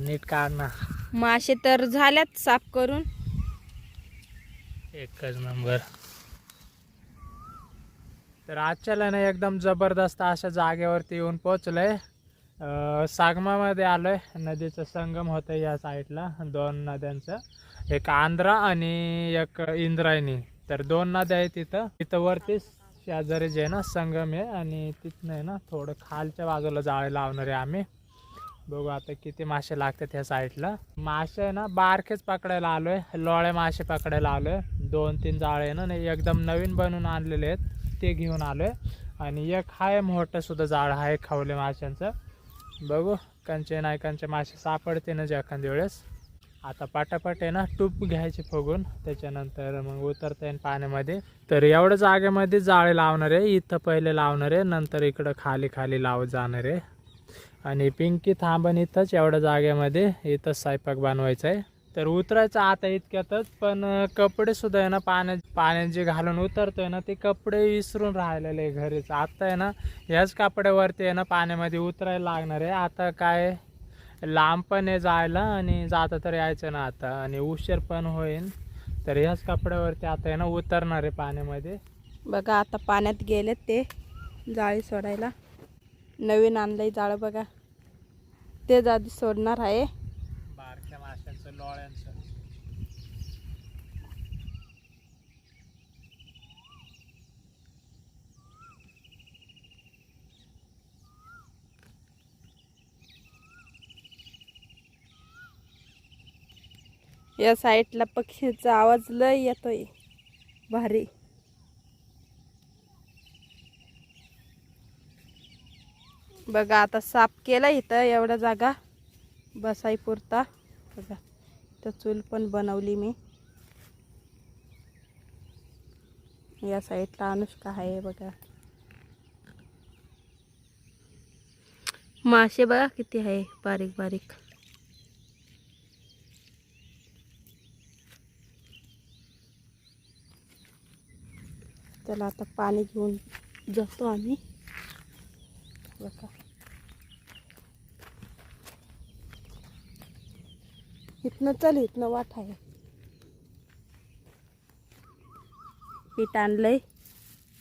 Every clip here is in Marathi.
नीट काढ ना. मासे तर झाल्यात साफ करून. एकच नंबर. तर आजच्याला ना एकदम जबरदस्त अशा जागेवरती येऊन पोचलोय सागमामध्ये आलोय. नदीचं संगम होतं या साईडला. दोन नद्यांचं. एक आंध्रा आणि एक इंद्रायणी. तर दोन नद्या आहेत तिथं तिथं वरतीच शेजारी जे आहे ना संगम आहे आणि तिथनं आहे ना थोडं खालच्या बाजूला जाळे लावणार आहे आम्ही. बघू आता किती मासे लागतात ह्या साईडला. मासे आहे ना बारखेच पकडायला आलोय. लोळे मासे पकडायला आलोय. दोन तीन जाळे आहे ना नाही एकदम नवीन बनवून आणलेले आहेत. ते घेऊन आलोय. आणि एक आहे मोठं सुद्धा जाळ आहे खवले माशांचं. बघू कंचे नाही कंचे मासे सापडते ना जे एखाद्या वेळेस. आता पाटापाट आहे ना टूप घ्यायची फुगून. त्याच्यानंतर मग उतरता येईल पाण्यामध्ये. तर एवढ्या जागेमध्ये जाळे लावणार आहे इथं पहिले लावणार आहे नंतर इकडं खाली खाली लावत जाणार. आहे आणि पिंकी थांबण इथंच एवढ्या जागेमध्ये इथंच स्वयंपाक बनवायचा आहे. तर उतरायचं आता इतक्यातच पण कपडेसुद्धा आहे ना पाण्यात पाण्यात जे घालून उतरतोय ना ते कपडे विसरून राहिलेले आहे घरीच. आता आहे ना ह्याच कपड्यावरती आहे ना पाण्यामध्ये उतरायला लागणार आहे. आता काय लांब पण आहे जायला आणि जाता तर यायचं ना आता. आणि उशीर पण होईल तर ह्याच कपड्यावरती आता आहे ना उतरणार आहे पाण्यामध्ये. बघा आता पाण्यात गेलेत ते जाळी सोडायला. नवीन आणलंय जाळं बघा. ते आधी सोडणार आहे. बारक्या माशांचं लोळ्यांचं. या साईडला पक्षीचा आवाज लय येतोय. भारी. बघा आता साफ केला इथं एवढा जागा. बसाई पुरता बघा इथं चूल पण बनवली मी. या साईडला अनुष्का आहे बघा. मासे बघा किती आहे बारीक बारीक त्याला आता पाणी घेऊन जातो आम्ही. बघा इथनं चल इथनं वाट आहे. पीठ आणलंय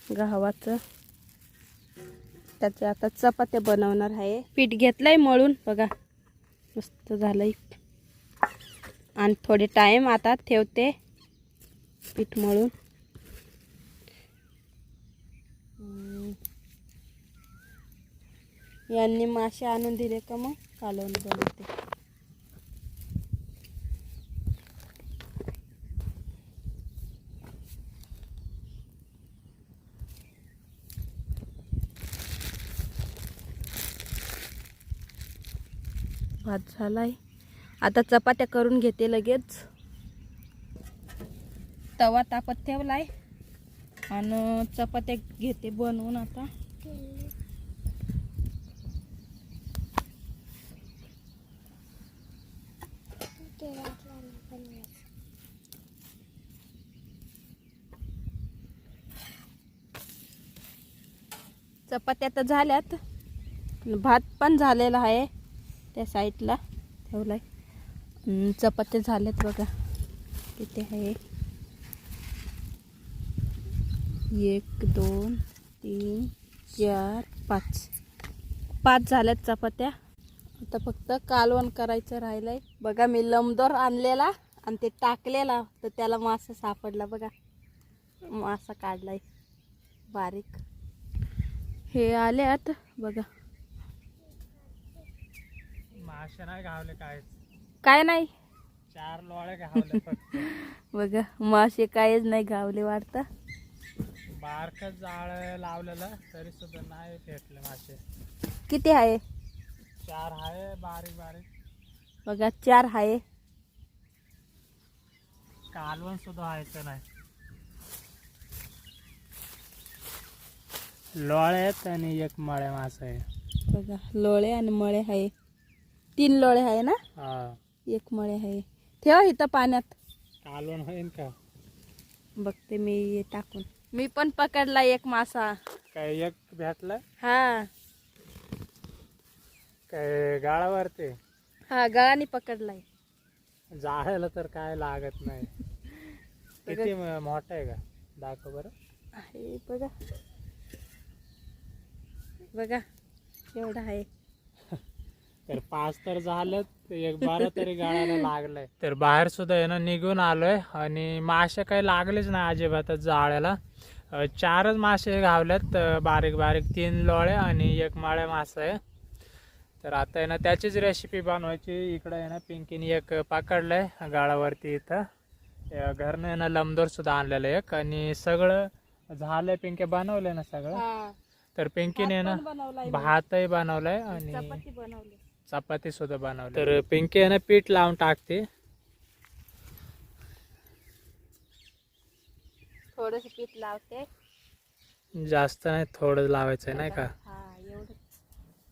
गव्हाचं. त्याचे आता चपात्या बनवणार आहे. पीठ घेतलंय मळून बघा. मस्त झालंय. आणि थोडे टाईम आता ठेवते पीठ मळून हम्म. यांनी मासे आणून दिले का मग? कालवण बनवते. भात झालाय. आता चपात्या करून घेते लगेच. तवा तापत ठेवलाय. आणि चपात्या घेते बनवून आता. चपात्या तर झाल्यात. भात पण झालेला आहे त्या साईडला. ठेवलाय. आहे चपात्या झाल्यात बघा. किती आहे. एक दोन तीन चार पाच. पाच झाल्यात चपात्या. आता फक्त कालवण करायचं राहिलंय. बघा मी लमदोर आणलेला आणि ते टाकलेला. तर त्याला मासा सापडला बघा. मासा काढलाय. बारीक. हे आल्यात बघा. मासे नाही घावले काय? काय नाही? चार लोळे घावले बघा मासे कायच नाही गावले वाटतं. बारक जाळ लावलेलं तरी सुद्धा नाही भेटले मासे. किती आहे? चार आहे बारीक बारीक. बघा चार आहे. कालवण सुद्धा व्हायचं नाही? लोळे आहेत आणि एक मळे मास आहे. बघा लोळे आणि मळे आहे. तीन लोळे आहे ना? हा. एक मळे आहे. ठेवा इथं पाण्यात. कालवण होईन का? बघते मी हे टाकून. मी पण पकडला एक मासा. काय एक भेटलं? हा. काय गाळावरती हा गळाने पकडलाय. जाळायला तर काय लागत नाही. किती मोठा आहे का? दाखव बरं. आहे बघा. बघा एवढा आहे. तर पाच तर झालं एक बारा तरी गाळायला लागलंय. तर बाहेर सुद्धा आहे ना निघून आलोय. आणि मासे काही लागलेच नाही अजिबातच जाळ्याला. चारच मासे गावल्यात अं, बारीक बारीक. तीन लोळे आणि एक माळ्या मासा आहे. तर आता आहे ना त्याचीच रेसिपी बनवायची. इकडं आहे ना पिंकीने एक पकडलंय गाळावरती इथं. घरनं आहे ना लमदोर सुद्धा आणलेलं एक. आणि सगळं झालंय पिंके बनवलंय ना सगळं? तर पिंकीने ना. भातही बनवलाय आणि चपाती बनवली. चपाती सुद्धा बनवली. तर पिंकी आहे ना पीठ लावून टाकते. थोडस पीठ लावते. जास्त नाही थोडं लावायचं आहे नाही का? हा एवढं.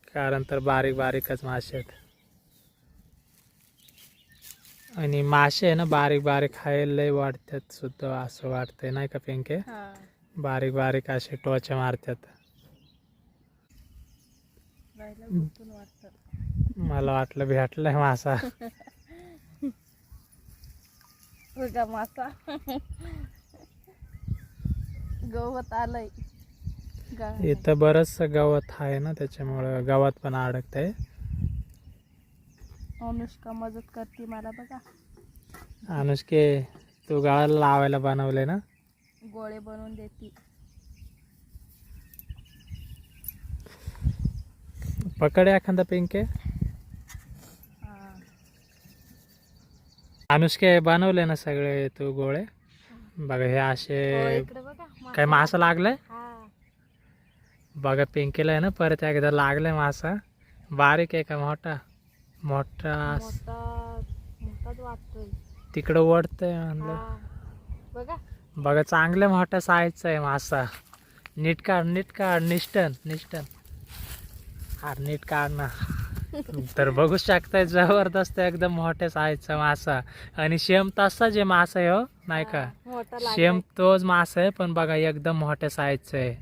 कारण तर बारीक बारीकच मासे आहेत. आणि मासे आहे ना बारीक बारीक खायला लय वाटतात सुद्धा असं वाटतंय नाही का पिंके? हा. बारीक बारीक असे टोचे मारतात. मला वाटलं भेटलंय मासा. बघा मासा. गवत आलंय. इथं बरंच गवत आहे ना त्याच्यामुळं गवत पण अडकतंय. अनुष्का मदत करते मला बघा. अनुष्के तू गाळाला लावायला बनवले ना? गोळे बनवून देते. पकड एखादा पिंके हा. अनुष्के बनवले ना सगळे तू गोळे. बघा हे हो, असे मासा. काय मासा लागलाय? हा. बघा पिंकीला आहे ना परत एकदा लागलाय मासा. बारीक आहे का मोठा? मोठा मोठा तिकडं ओढतंय म्हणलं. हा. बघा. चांगल्या मोठ्या साईजचा आहे मासा. नीट काढ नीट काढ निष्ठन निष्ठन. नीट काढ ना तर बघू शकताय जबरदस्त एकदम मोठ्या साईजचा मासा. आणि सेम तसाच आहे मासा आहे हो नाही का? मोठा लागलाय. तोच मासा आहे पण बघा एकदम मोठ्या साईजचा आहे.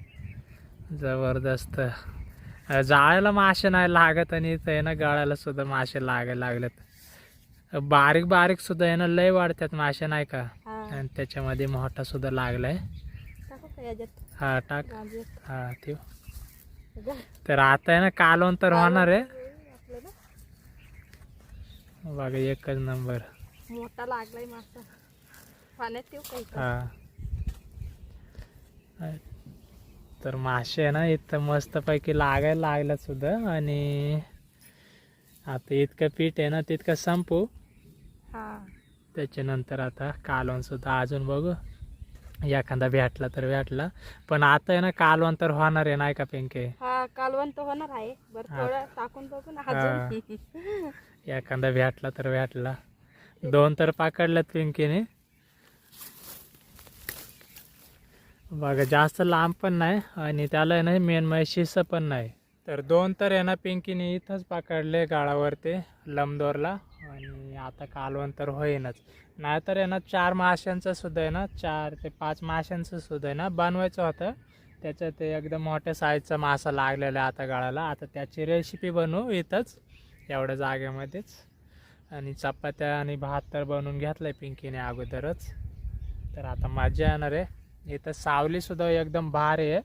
जबरदस्त. जाळ्याला मासे नाही लागत आणि आहे ना गळ्याला सुद्धा मासे लागायला लागलेत. बारीक बारीक सुद्धा आहे ना लय वाढतात मासे नाही का? आणि त्याच्यामध्ये मोठा सुद्धा लागलाय. का हा टाक? हा ठेव. तर आता आहे ना कालवण तर होणार आहे. बघा एकच नंबर. मोठा लागलाय मासा. पाण्यात? हा. तर मासे आहे ना इथं मस्तपैकी लागायला लागलं सुद्धा. आणि आता इतकं पीठ आहे ना तितकं संपू. हा. त्याच्यानंतर आता कालवण सुद्धा अजून बघू. एखादा भेटला तर भेटला. पण आता आहे ना कालवण तर होणार आहे नाही का पिंके? हा कालवण तर होणार आहे. बरं हा. थोडं टाकून बघू ना. अजून. एखादा भेटला तर भेटला. दोन तर पकडल्यात पिंकीने. बघा जास्त लांब पण नाही आणि त्याला आहे ना मेन म्हणजे शिस पण नाही. तर दोन तर आहे ना पिंकीने इथंच पकडले गाळावरती लमदोरला. आणि आता कालवण तर होईनच. नाहीतर आहे ना चार माशांचं सुद्धा आहे ना चार ते पाच माशांचं सुद्धा आहे ना बनवायचं होतं. त्याच्यात ते एकदम मोठ्या साईजचा मासा लागलेला आहे आता गाळाला. आता त्याची रेसिपी बनवू इथंच एवढ्या जागेमध्येच. आणि चपात्या आणि भात तर बनवून घेतलं आहे पिंकीने अगोदरच. तर आता मजा येणार आहे. इथं सावलीसुद्धा एकदम भारी आहे.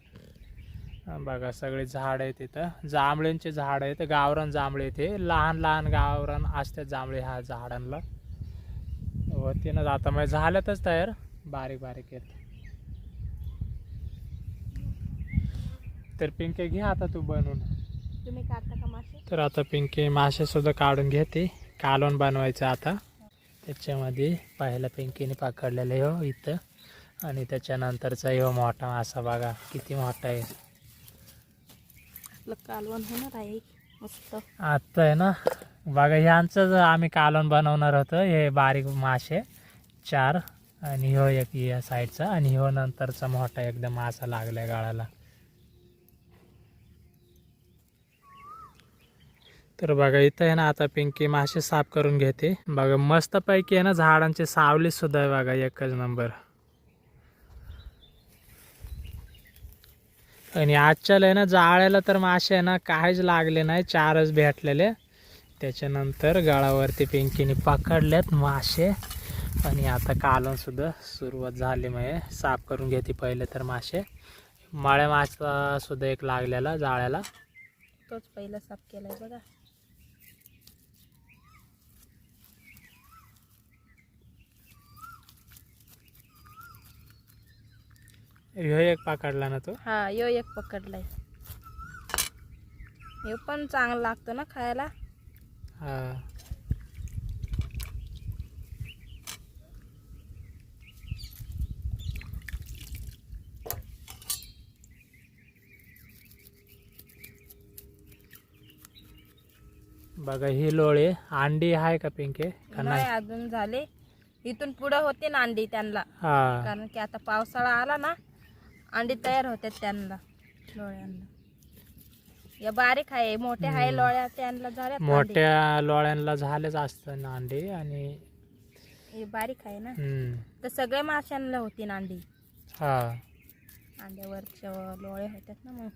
बघा सगळे झाड आहेत इथं. जांभळींचे झाड आहेत. गावरान जांभळे ते लहान लहान गावरान असतात जांभळे ह्या झाडांना होतीनच आता मग झाल्यातच तयार. बारीक बारीक आहेत. तर पिंके घे आता तू बनवून. तर आता पिंकी मासे सुद्धा काढून घेते. कालवण बनवायचं आता. त्याच्यामध्ये पहिला पिंकीने पकडलेलं हो इथं. आणि त्याच्यानंतरचा हो मोठा मासा. बघा किती मोठा आहे. आपलं कालवण होणार आहे. मस्त. आता आहे ना बघा ह्यांचंच आम्ही कालवण बनवणार होतं हे बारीक मासे चार आणि हो एक या साईडचा आणि हो नंतरचा मोठा एकदम मासा लागलाय गाळाला. तर बघा इथं आहे ना आता पिंकी मासे साफ करून घेते. बघा मस्तपैकी आहे ना झाडांची सावली सुद्धा आहे बघा एकच नंबर. आणि आजच्याला आहे ना जाळ्याला तर मासे आहे ना काहीच लागले नाही चारच भेटलेले. त्याच्यानंतर गळावरती पिंकीने पकडलेत मासे. आणि आता कालूनसुद्धा सुरुवात झाली म्हणजे साफ करून घेते पहिले तर मासे. माळ्या मासा सुद्धा एक लागलेला जाळ्याला. तोच पहिला साफ केलाय बघा. ह्यो एक पकडला ना तो. हा यो एक पकडलाय. यो पण चांगला लागतो ना खायला. हा. बघा ही लोळे अंडी आहे का पिंके? का नाही नाही? अजून झाले. इथून पुढे होते ना अंडी त्यांना. हा. कारण की आता पावसाळा आला ना अंडी तयार होते त्यांना लोळ्यांना. या बारीक आहे मोठ्या आहे. लोळ्या त्यांना झाल्या मोठ्या लोळ्यांना झालेच असतं ना अंडी आणि हे बारीक आहे ना? हम्म, तर सगळ्या माशांना होती ना अंडी. हा. अंड्यावरच्या लोळे होत्यात ना मग.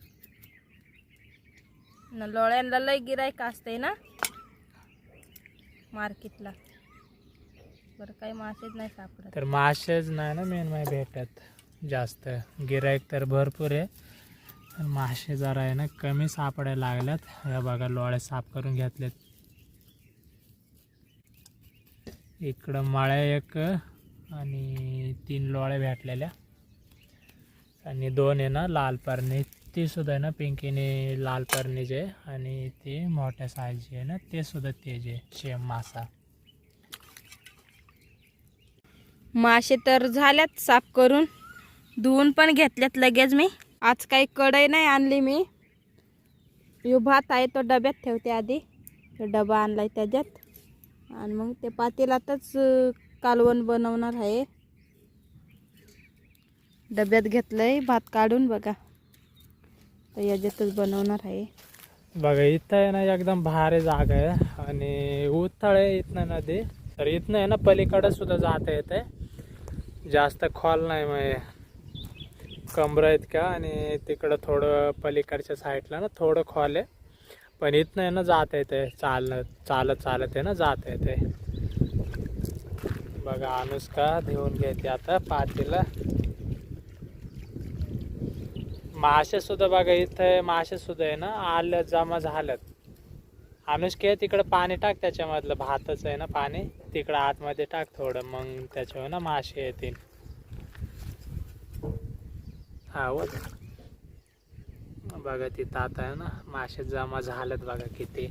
न लोळ्यांना लय गिरायक असते ना? मार्केटला. बरं काही मासेच नाही सापडत. तर मासेच नाही ना मेन माय भेटत. जास्त गिराईक तर भरपूर आहे. पण मासे जरा आहे ना कमी सापडायला लागल्यात. ह्या बघा लोळ्या साफ करून घेतल्यात इकडं माळ्या एक आणि तीन लोळ्या भेटलेल्या. आणि दोन आहे ना लाल परणी. ती सुद्धा आहे ना पिंकीने लाल परणीचे आणि ती मोठ्या साईजची आहे ना ते सुद्धा तेजे शेम मासा. मासे तर झाल्यात साफ करून. धुवून पण घेतल्यात लगेच मी. आज काही कढई नाही आणली मी. यो भात आहे तो डब्यात ठेवते आधी. तो डबा आणलाय त्याच्यात. आणि मग ते पातेलातच कालवण बनवणार आहे. डब्यात घेतलंय भात काढून बघा. तर याच्यातच बनवणार आहे. बघा इथं आहे ना एकदम भारी जागा आहे. आणि उथळ आहे इथनं नदी. तर इथनं आहे ना पलीकडे सुद्धा जाता येते जास्त खोल नाही मग कमरा इतका आणि तिकडं थोडं पलीकडच्या साईडला ना थोडं खोल आहे. पण इथनं आहे ना जात येते चालणं चालत चालत आहे ना जात येते बघा अनुष्का घेऊन घेते आता पातीला मासे सुद्धा बघा इथं मासे सुद्धा आहे ना आलं जमा झालं. अनुष्के तिकडं पाणी टाक त्याच्यामधलं भातच आहे ना पाणी. तिकडं आतमध्ये टाक थोडं मग त्याच्यावर ना मासे येतील. हा बघा तिथं आता आहे ना. मासे जमा झालेत बघा किती.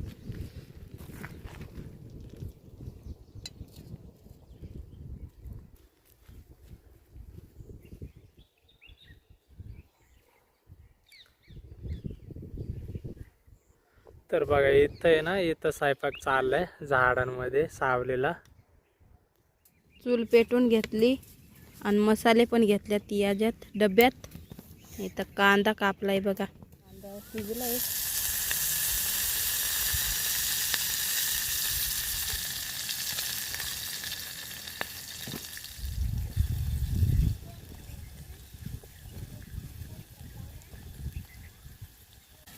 तर बघा इथं आहे ना इथं स्वयंपाक चाललाय झाडांमध्ये सावलेला. चूल पेटून घेतली आणि मसाले पण घेतल्या तियाज्यात याच्यात डब्यात. इथं कांदा कापलाय बघा. कांदा शिजलाय.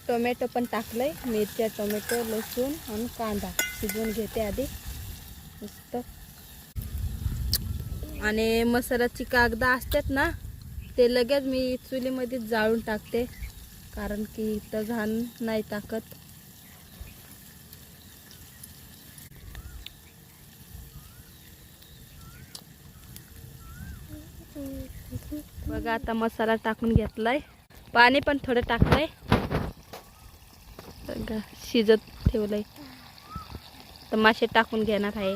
टोमॅटो पण टाकलंय मिरच्या टोमॅटो लसूण आणि कांदा. शिजवून घेते आधी. मस्त. आणि मसाल्याची कागदा असतात ना ते लगेच मी चुलीमध्ये जाळून टाकते कारण की इथं घाण नाही टाकत बघा आता मसाला टाकून घेतलाय. पाणी पण थोडं टाकलंय. बघा शिजत ठेवलंय. तर मासे टाकून घेणार आहे.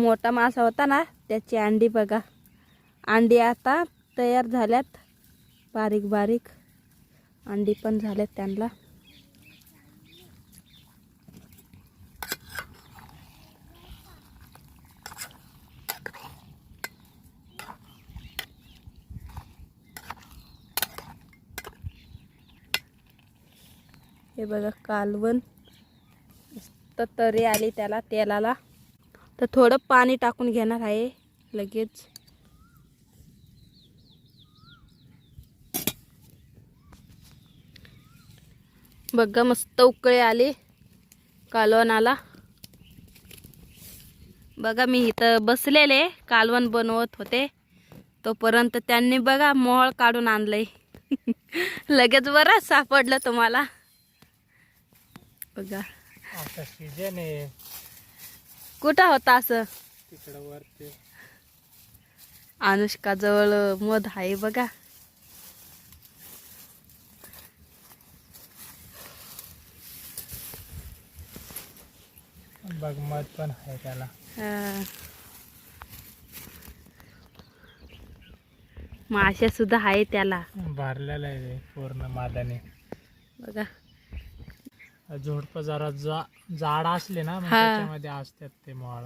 मोठा मासा होता ना त्याची अंडी बघा. अंडी आता तयार झाल्यात. बारीक बारीक. अंडी पण झाल्यात त्यांना. हे बघा कालवण. तरी आली त्याला तेलाला. तर थोडं पाणी टाकून घेणार आहे लगेच. बघा मस्त उकळे आली कालवण आला बघा मी इथं बसलेले कालवण बनवत होते. तोपर्यंत त्यांनी बघा मोहळ काढून आणलंय. लगेच बरं सापडलं तुम्हाला. बघा. आता सीजन आहे. कुठं होता असं? तिकडं वरती. अनुष्का जवळ मध आहे बघा. बघ मध पण आहे त्याला. माश्या सुद्धा आहे त्याला. भरलेलं आहे पूर्ण मादाने. बघा. झुडपं जरा जा जाड असले ना मग हा. त्याच्यामध्ये असतात ते मोहळ.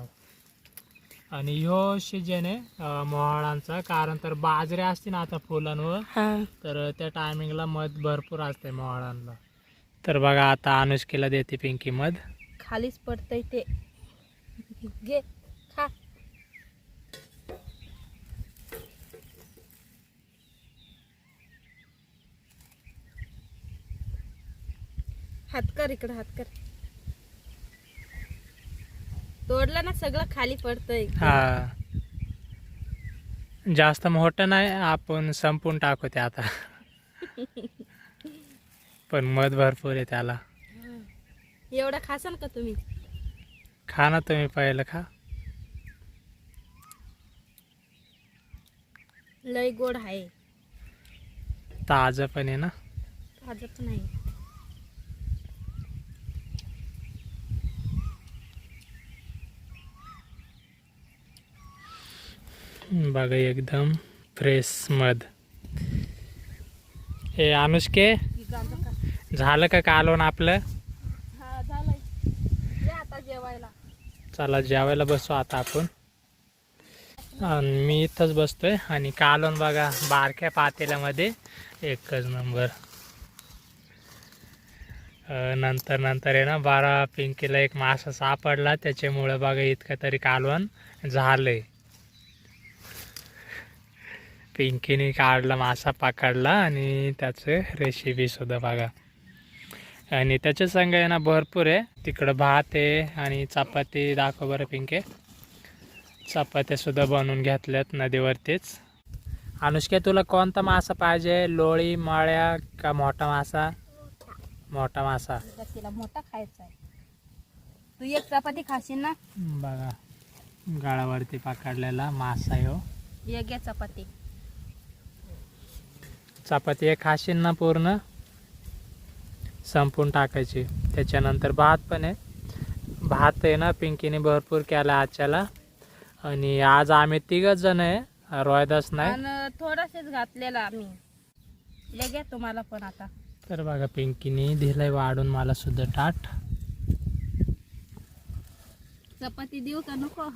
आणि ह्यो सीजन आहे मोहळांचा. कारण तर बाजरे असते ना आता फुलांवर हा. तर त्या टायमिंगला मध भरपूर असते मोहळांना. तर बघा आता अनुष्केला देते पिंकी मध. खालीच पडतंय ते. घे खा हात कर इकडं हात कर. तोडलं ना सगळं खाली पडतंय हा. जास्त मोठं नाही आपण संपून टाकू ते आता. पण मध भरपूर आहे त्याला. एवढं खासाल का तुम्ही? खा ना तुम्ही पहिलं खा. लय गोड आहे. ताजं पण आहे ना. ताजं पण आहे. बघा एकदम फ्रेश मध हे अनुष्के झालं का कालवण आपलं? चला जेवायला बसू आता आपण. आणि मी इथंच बसतोय आणि कालवण बघा बारक्या पातेल्यामध्ये एकच नंबर नंतर नंतर आहे ना बारा पिंकीला एक मासा सापडला त्याच्यामुळं बघा इतकं तरी कालवण झालंय. पिंकीने काढला मासा पकडला आणि त्याचं रेसिपी सुद्धा बघा. आणि त्याच्या संग आहे ना भरपूर आहे. तिकडं भात आहे आणि चपाती दाखव बरं पिंके. चपात्या सुद्धा बनवून घेतल्यात नदीवरतीच. अनुष्का तुला कोणता मासा पाहिजे? लोळी माळ्या का मोठा मासा? मोठा मासा. तिला मोठा खायचा आहे. तू एक चपाती खाशील ना? बघा. गाळावरती पकडलेला मासा आहे हो. चपाती. चपाती एक खाशील ना पूर्ण. संपून टाकायची. त्याच्यानंतर भात पण आहे. भात आहे ना पिंकीने भरपूर केला आजच्याला आणि आज आम्ही तिघच जण आहे. रोहिदास नाही. थोडासेच घातलेला आम्ही. ले घ्या तुम्हाला पण आता. तर बघा पिंकीने दिलंय वाढून मला सुद्धा ताट. चपाती देऊ का नको?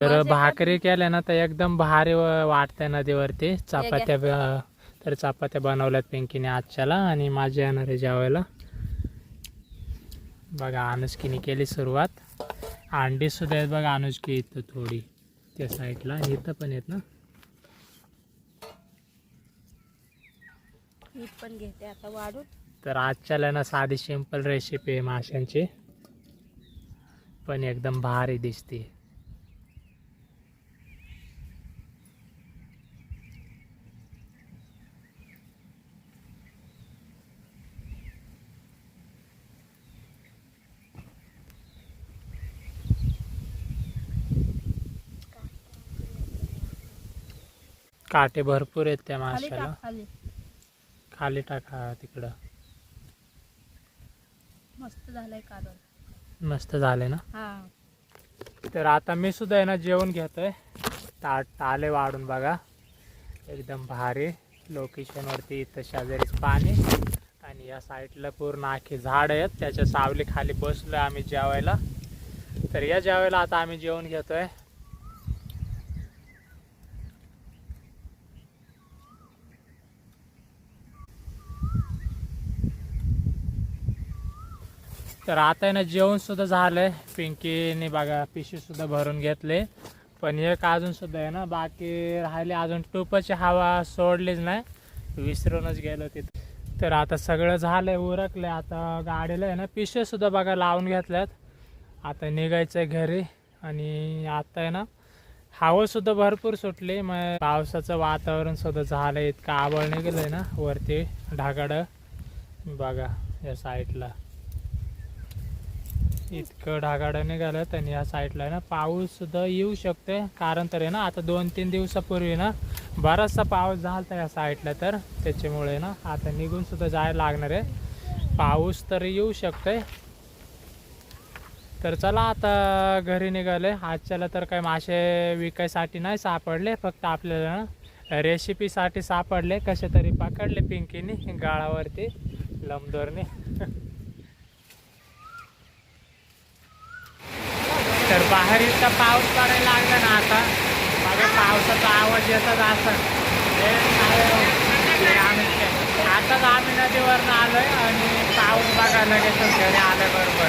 तर भाकरी केल्या ना तर एकदम भारी व- वाटतंय नदीवरती. चपात्या तर चपात्या बनवल्यात पिंकीने आजच्याला आणि माझी येणार आहे जेवायला. बघा अनुष्कीने केली सुरुवात. अंडी सुद्धा आहेत बघा अनुष्की इथं थोडी त्या साईडला. इथं पण आहेत ना. पण घेते आता वाढून. तर आजच्याला ना साधी सिंपल रेसिपी आहे माशांची. पण एकदम भारी दिसते काटे भरपूर आहेत त्या माशाला. खाली. खाली टाका तिकडं. मस्त झालंय काढून. मस्त झाले ना? हा. तर आता मी सुद्धा आहे ना जेवण घेतोय. ताट आले वाढून बघा. एकदम भारी. लोकेशनवरती इथं शेजारीच पाणी. आणि या साईडला पूर्ण आखी झाड आहेत. त्याच्या सावली खाली बसलोय आम्ही जेवायला. तर या जेवायला आता आम्ही जेवण घेतोय. तर आता आहे ना जेवणसुद्धा झालं झालंय. पिंकीने बघा पिशीसुद्धा भरून घेतले. पण एक अजूनसुद्धा आहे ना बाकी राहिले अजून टूपची हवा सोडलीच नाही. विसरूनच गेलो तिथे. तर आता सगळं झालंय उरकलंय. आता गाडीला आहे ना पिशव्या बघा लावून घेतल्यात. आता निघायचंय घरी. आणि आता आहे ना हवासुद्धा भरपूर सुटली. मग पावसाचं वातावरण सुद्धा झालंय. इतकं आबळ आहे ना वरती ढागाडं बघा या साईडला इतकं ढागाड निघालं आणि या साईडला आहे ना. पाऊस सुद्धा येऊ शकते कारण तर आहे ना आता दोन तीन दिवसापूर्वी ना बराचसा पाऊस झाला या साईडला तर. त्याच्यामुळे ना आता निघून सुद्धा जायला लागणार आहे. पाऊस तर येऊ शकते तर चला आता घरी निघाले आजच्याला तर काय मासे विकायसाठी नाही सापडले. फक्त आपल्याला ना रेसिपीसाठी सापडले. कसे तरी पकडले पिंकीने गाळावरती लंबदोरने तर बाहेर इतका पाऊस पडायला लागला ना आता. माझ्या पावसाचा आवाज येतच असं हो. हे आम्ही आताच आम्ही नदीवरनं आहे आणि पाऊस बघा लगेच घरी आल्याबरोबर.